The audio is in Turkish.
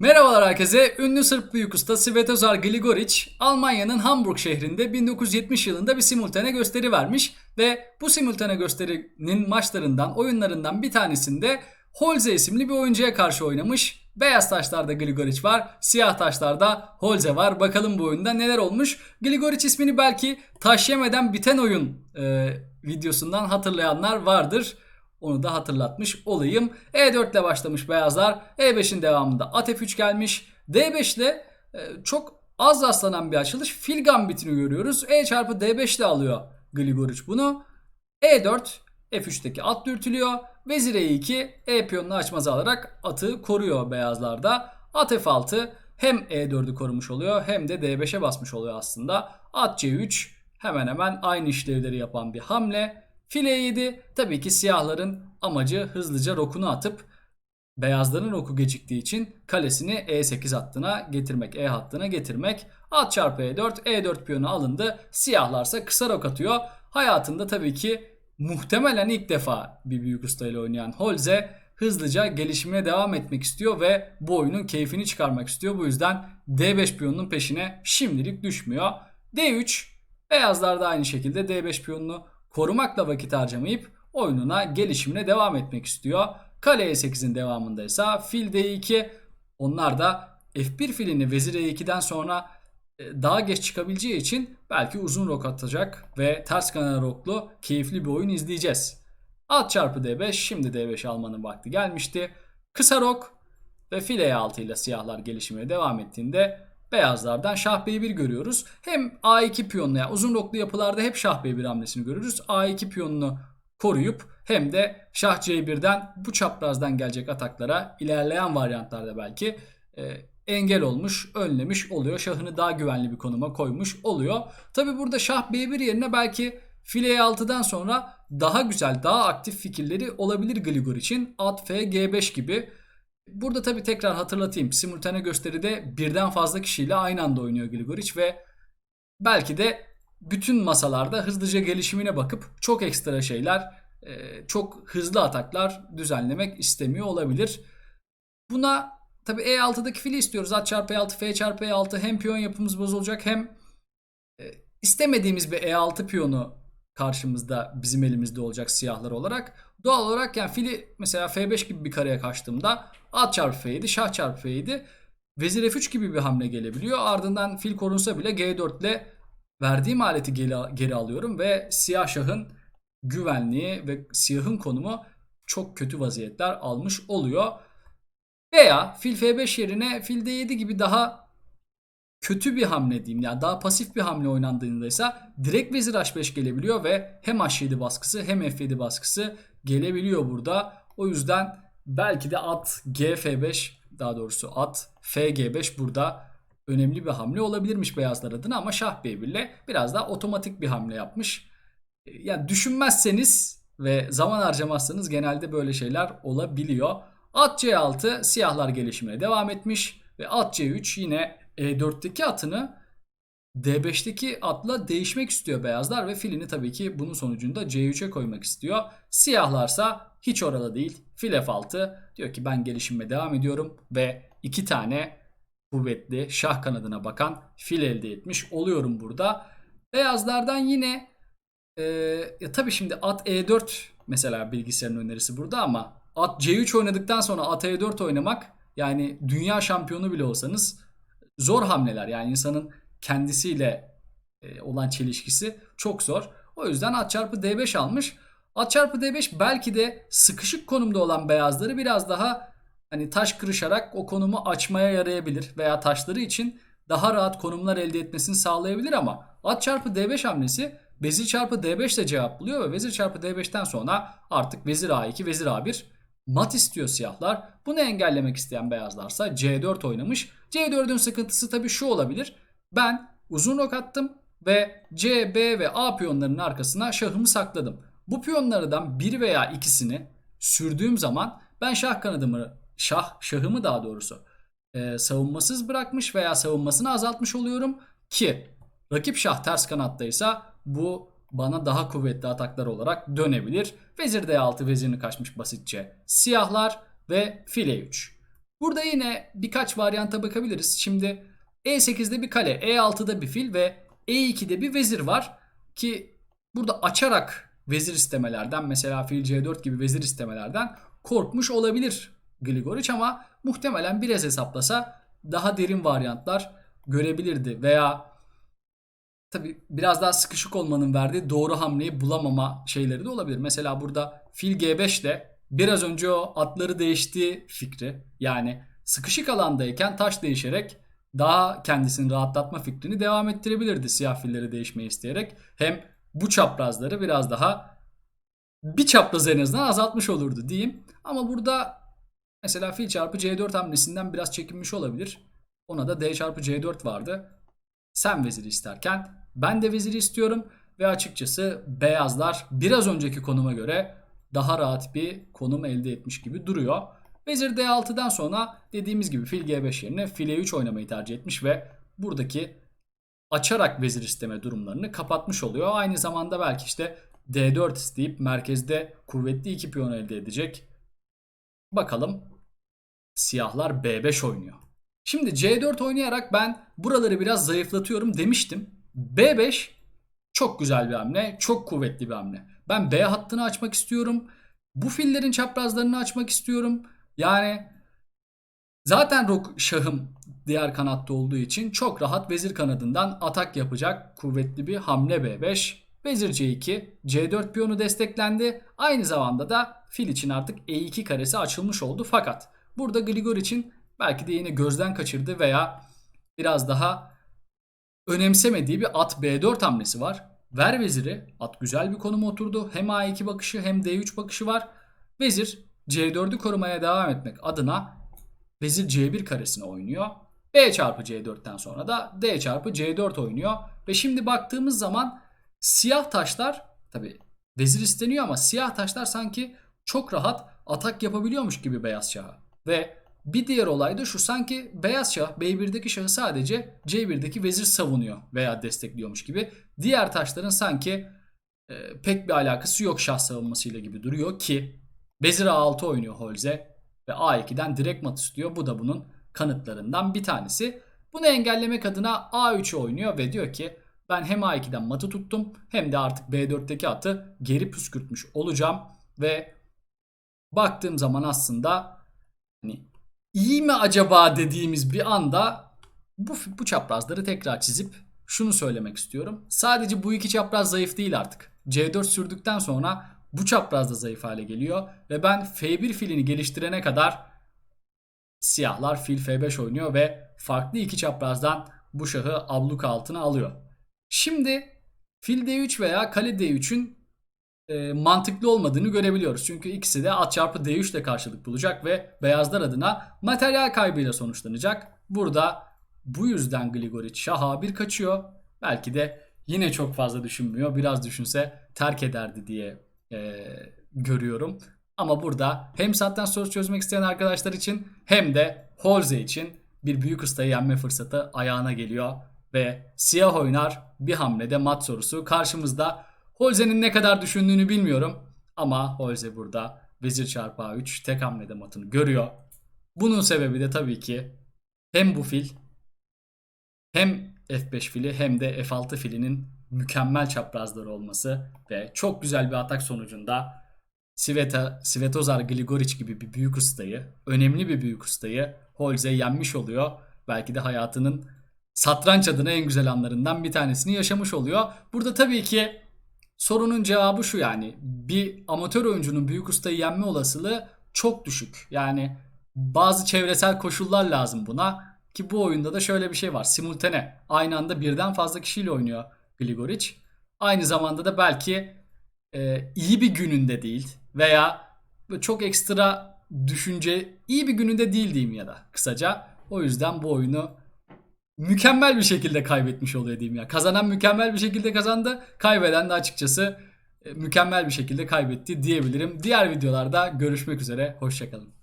Merhabalar herkese. Ünlü Sırp büyük usta Svetozar Gligoric, Almanya'nın Hamburg şehrinde 1970 yılında bir simultane gösteri vermiş ve bu simultane gösterinin maçlarından, oyunlarından bir tanesinde Holze isimli bir oyuncuya karşı oynamış. Beyaz taşlarda Gligoric var, siyah taşlarda Holze var. Bakalım bu oyunda neler olmuş. Gligoric ismini belki taş yemeden biten oyun e, videosundan hatırlayanlar vardır. Onu da hatırlatmış olayım. E4 ile başlamış beyazlar. E5'in devamında at F3 gelmiş. D5 ile e, çok az rastlanan bir açılış. Fil gambitini görüyoruz. E çarpı D5 ile alıyor Gligoric bunu. E4 F3'teki at dürtülüyor. Vezir E2 E piyonunu açmazı alarak atı koruyor beyazlarda. At F6 hem E4'ü korumuş oluyor hem de D5'e basmış oluyor aslında. At C3 hemen hemen aynı işlevleri yapan bir hamle. File 7 tabii ki siyahların amacı hızlıca rokunu atıp beyazların roku geciktiği için kalesini E8 hattına getirmek, E hattına getirmek. At çarpı E4, E4 piyonu alındı. Siyahlarsa kısa rok atıyor. Hayatında tabii ki muhtemelen ilk defa bir büyük usta ile oynayan Holze hızlıca gelişimine devam etmek istiyor ve bu oyunun keyfini çıkarmak istiyor. Bu yüzden D5 piyonunun peşine şimdilik düşmüyor. D3 beyazlar da aynı şekilde D5 piyonunu korumakla vakit harcamayıp oyununa gelişimine devam etmek istiyor. Kale E8'in devamında ise fil D2 onlar da F1 filini vezir E2'den sonra e, daha geç çıkabileceği için belki uzun rok atacak ve ters kanal roklu keyifli bir oyun izleyeceğiz. At çarpı D5 şimdi D5 almanın vakti gelmişti. Kısa rok ve file E6 ile siyahlar gelişimine devam ettiğinde beyazlardan şah B1 görüyoruz. Hem A2 piyonlu yani uzun roklu yapılarda hep şah B1 hamlesini görürüz. A2 piyonunu koruyup hem de şah C1'den bu çaprazdan gelecek ataklara ilerleyen varyantlarda belki e, engel olmuş, önlemiş oluyor. Şahını daha güvenli bir konuma koymuş oluyor. Tabi burada şah B1 yerine belki file E6'dan sonra daha güzel, daha aktif fikirleri olabilir Grigor için. At F G5 gibi. Burada tabi tekrar hatırlatayım. Simultane gösteride birden fazla kişiyle aynı anda oynuyor Grigoric ve belki de bütün masalarda hızlıca gelişimine bakıp çok ekstra şeyler, e, çok hızlı ataklar düzenlemek istemiyor olabilir. Buna tabi E6'daki fili istiyoruz. At çarpı E6, F çarpı E6 hem piyon yapımız bozulacak hem e, istemediğimiz bir E6 piyonu karşımızda bizim elimizde olacak siyahlar olarak. Doğal olarak yani fili mesela F5 gibi bir kareye kaçtığımda at çarpı F7, şah çarpı F7 vezir F3 gibi bir hamle gelebiliyor. Ardından fil korunsa bile G4 ile verdiğim aleti geri, geri alıyorum ve siyah şahın güvenliği ve siyahın konumu çok kötü vaziyetler almış oluyor. Veya fil F5 yerine fil D7 gibi daha kötü bir hamle diyeyim. Yani daha pasif bir hamle oynandığında ise direkt vezir H5 gelebiliyor ve hem H7 baskısı hem F7 baskısı gelebiliyor burada. O yüzden belki de at GF5 daha doğrusu at FG5 burada önemli bir hamle olabilirmiş beyazlar adına ama şah B1 ile biraz daha otomatik bir hamle yapmış. Yani düşünmezseniz ve zaman harcamazsanız genelde böyle şeyler olabiliyor. At C6 siyahlar gelişimine devam etmiş ve at C3 yine E4'teki atını D5'teki atla değişmek istiyor beyazlar ve filini tabii ki bunun sonucunda C3'e koymak istiyor. Siyahlarsa hiç orada değil. Fil F6 diyor ki ben gelişime devam ediyorum ve iki tane kuvvetli şah kanadına bakan fil elde etmiş oluyorum burada. Beyazlardan yine e, ya tabii şimdi at E4 mesela bilgisayarın önerisi burada ama at C3 oynadıktan sonra at E4 oynamak yani dünya şampiyonu bile olsanız zor hamleler. Yani insanın kendisiyle e, olan çelişkisi çok zor. O yüzden at çarpı D5 almış. At çarpı D5 belki de sıkışık konumda olan beyazları biraz daha hani taş kırışarak o konumu açmaya yarayabilir veya taşları için daha rahat konumlar elde etmesini sağlayabilir ama at çarpı D5 hamlesi vezir çarpı D5 ile cevap buluyor ve vezir çarpı D5'ten sonra artık vezir A2, vezir A1 mat istiyor siyahlar. Bunu engellemek isteyen beyazlarsa C4 oynamış. C4'ün sıkıntısı tabii şu olabilir. Ben uzun rok attım ve C, B ve A piyonlarının arkasına şahımı sakladım. Bu piyonlardan bir veya ikisini sürdüğüm zaman ben şah kanadımı, şah şahımı daha doğrusu e, savunmasız bırakmış veya savunmasını azaltmış oluyorum ki rakip şah ters kanattaysa bu bana daha kuvvetli ataklar olarak dönebilir. Vezir D6 vezirini kaçmış basitçe. Siyahlar ve file 3. Burada yine birkaç varyanta bakabiliriz. Şimdi E8'de bir kale, E6'da bir fil ve E2'de bir vezir var. Ki burada açarak vezir istemelerden mesela fil C4 gibi vezir istemelerden korkmuş olabilir Grigoric ama muhtemelen biraz hesaplasa daha derin varyantlar görebilirdi veya tabi biraz daha sıkışık olmanın verdiği doğru hamleyi bulamama şeyleri de olabilir. Mesela burada fil G5 de biraz önce o atları değiştiği fikri yani sıkışık alandayken taş değişerek daha kendisini rahatlatma fikrini devam ettirebilirdi siyah filleri değişmeyi isteyerek. Hem bu çaprazları biraz daha bir çapraz en azından azaltmış olurdu diyeyim. Ama burada mesela fil çarpı C4 hamlesinden biraz çekinmiş olabilir. Ona da D çarpı C4 vardı. Sen veziri isterken ben de veziri istiyorum ve açıkçası beyazlar biraz önceki konuma göre daha rahat bir konum elde etmiş gibi duruyor. Vezir D6'dan sonra dediğimiz gibi fil G5 yerine fil E3 oynamayı tercih etmiş ve buradaki açarak vezir isteme durumlarını kapatmış oluyor. Aynı zamanda belki işte D4 isteyip merkezde kuvvetli iki piyon elde edecek. Bakalım siyahlar B5 oynuyor. Şimdi C4 oynayarak ben buraları biraz zayıflatıyorum demiştim. B5 çok güzel bir hamle, çok kuvvetli bir hamle. Ben B hattını açmak istiyorum. Bu fillerin çaprazlarını açmak istiyorum. Yani zaten rok şahım diğer kanatta olduğu için çok rahat vezir kanadından atak yapacak kuvvetli bir hamle B5. Vezir C2, C4 piyonu desteklendi. Aynı zamanda da fil için artık E2 karesi açılmış oldu. Fakat burada Grigor için belki de yine gözden kaçırdı veya biraz daha önemsemediği bir at B4 hamlesi var. Ver veziri. At güzel bir konuma oturdu. Hem A2 bakışı hem D3 bakışı var. Vezir C4'ü korumaya devam etmek adına vezir C1 karesine oynuyor. B çarpı C4'ten sonra da D çarpı C4 oynuyor. Ve şimdi baktığımız zaman siyah taşlar tabi vezir isteniyor ama siyah taşlar sanki çok rahat atak yapabiliyormuş gibi beyaz şaha. Ve bir diğer olay da şu sanki beyaz şah B1'deki şahı sadece C1'deki vezir savunuyor veya destekliyormuş gibi. Diğer taşların sanki e, pek bir alakası yok şah savunmasıyla gibi duruyor ki vezir A6 oynuyor Holze ve A2'den direkt mat istiyor. Bu da bunun kanıtlarından bir tanesi. Bunu engellemek adına A3'ü oynuyor ve diyor ki ben hem A2'den matı tuttum hem de artık B4'teki atı geri püskürtmüş olacağım ve baktığım zaman aslında hani iyi mi acaba dediğimiz bir anda bu, bu çaprazları tekrar çizip şunu söylemek istiyorum. Sadece bu iki çapraz zayıf değil artık. C4 sürdükten sonra bu çapraz da zayıf hale geliyor ve ben F1 filini geliştirene kadar siyahlar fil F5 oynuyor ve farklı iki çaprazdan bu şahı abluk altına alıyor. Şimdi fil D3 veya kale D3'ün e, mantıklı olmadığını görebiliyoruz. Çünkü ikisi de at çarpı D3 ile karşılık bulacak ve beyazlar adına materyal kaybıyla sonuçlanacak. Burada bu yüzden Grigoric şaha bir kaçıyor. Belki de yine çok fazla düşünmüyor. Biraz düşünse terk ederdi diye e, görüyorum. Ama burada hem zaten soru çözmek isteyen arkadaşlar için hem de Holze için bir büyük ustayı yenme fırsatı ayağına geliyor. Ve siyah oynar bir hamlede mat sorusu karşımızda. Holze'nin ne kadar düşündüğünü bilmiyorum. Ama Holze burada vezir çarpı A3 tek hamlede matını görüyor. Bunun sebebi de tabii ki hem bu fil hem F5 fili hem de F6 filinin mükemmel çaprazları olması ve çok güzel bir atak sonucunda Sveta, Svetozar Gligoric gibi bir büyük ustayı, önemli bir büyük ustayı Holze yenmiş oluyor. Belki de hayatının satranç adına en güzel anlarından bir tanesini yaşamış oluyor. Burada tabii ki sorunun cevabı şu yani bir amatör oyuncunun büyük ustayı yenme olasılığı çok düşük. Yani bazı çevresel koşullar lazım buna ki bu oyunda da şöyle bir şey var. Simultane aynı anda birden fazla kişiyle oynuyor Gligoric. Aynı zamanda da belki e, iyi bir gününde değil veya çok ekstra düşünce iyi bir gününde değil diyeyim ya da kısaca. O yüzden bu oyunu mükemmel bir şekilde kaybetmiş oluyor diyeyim ya. Kazanan mükemmel bir şekilde kazandı. Kaybeden de açıkçası e, mükemmel bir şekilde kaybetti diyebilirim. Diğer videolarda görüşmek üzere. Hoşçakalın.